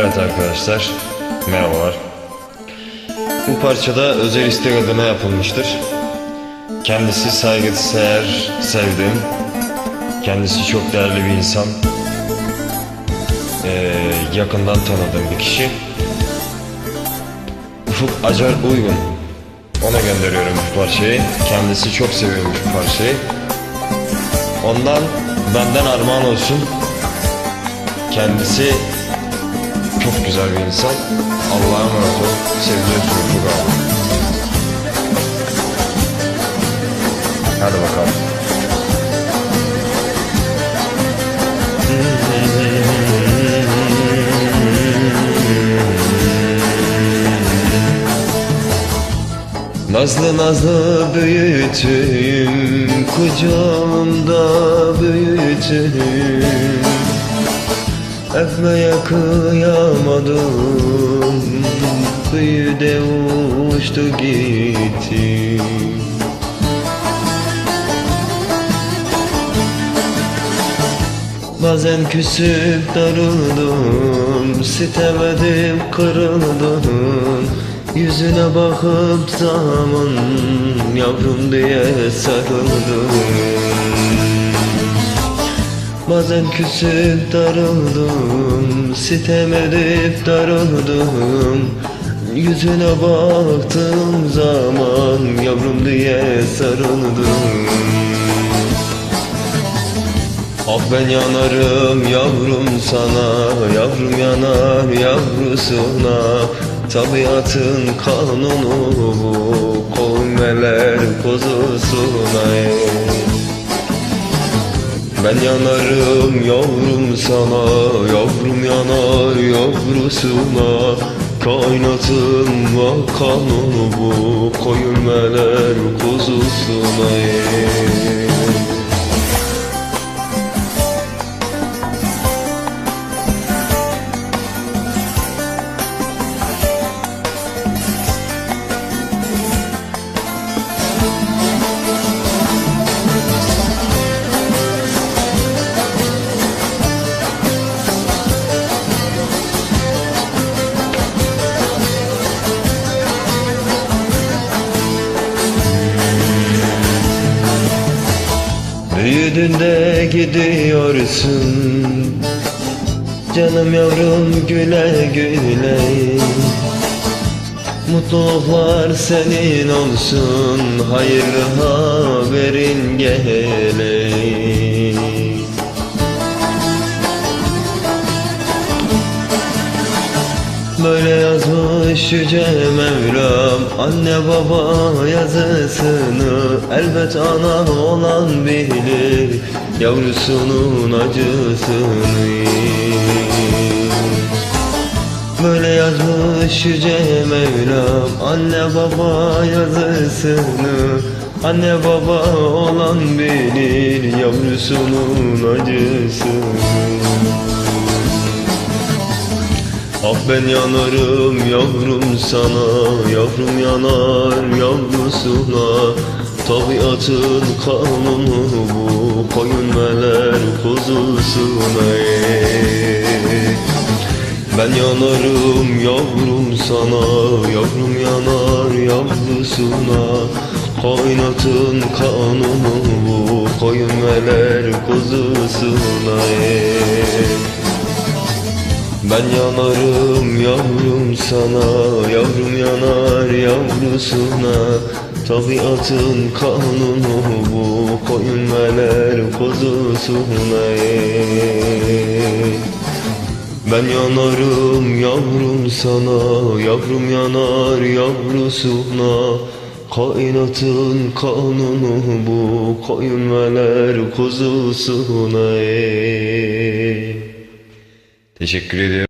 Evet arkadaşlar, merhabalar. Bu parçada özel istek adına yapılmıştır. Kendisi saygısever, sevdim. Kendisi çok değerli bir insan. Ee, yakından tanıdığım bir kişi. Ufuk Acar Uygun. Ona gönderiyorum bu parçayı. Kendisi çok seviyormuş bu parçayı. Ondan benden armağan olsun. Kendisi çok güzel bir insan. Allah'a emanet ol. Seviliyorsun Ufuk abi. Hadi bakalım. Nazlı nazlı büyütüm Kucağımda büyütüm Öpmeye kıyamadım Büyü de uçtu gitti. Bazen küsüp darıldım Sitemedim kırıldım. Yüzüne bakıp zaman Yavrum diye sarıldım Bazen küsüp darıldım Sitem edip darıldım. Yüzüne baktığım zaman Yavrum diye sarıldım. Ah ben yanarım yavrum sana Yavrum yanar yavrusuna. Tabiatın kanunu bu Kovmeler kozusuna ey. Ben yanarım yavrum sana Yavrum yanar yavrusuna Kainatın kanunu bu Koyunmeler kuzusuna ey. Büyüdün de gidiyorsun. Canım yavrum güle güle. Mutluluklar senin olsun. Hayırlı haberin gele Böyle Yüce Mevlam. Anne baba yazısını Elbet ana olan bilir. Yavrusunun acısını Böyle yazmış Yüce Mevlam. Anne baba yazısını Anne baba olan bilir. Yavrusunun acısını Ah ben yanarım yavrum sana Yavrum yanar yavrusuna Tabiatın kanunu bu Koyunmeler kuzusuna ey. Ben yanarım yavrum sana Yavrum yanar yavrusuna Kainatın kanunu bu Koyunmeler kuzusuna ey. Ben yanarım yavrum sana Yavrum yanar yavrusuna Tabiatın kanunu bu Koyunmeler kuzusuna ey. Ben yanarım yavrum sana Yavrum yanar yavrusuna Kainatın kanunu bu Koyunmeler kuzusuna ey. Teşekkür ediyorum.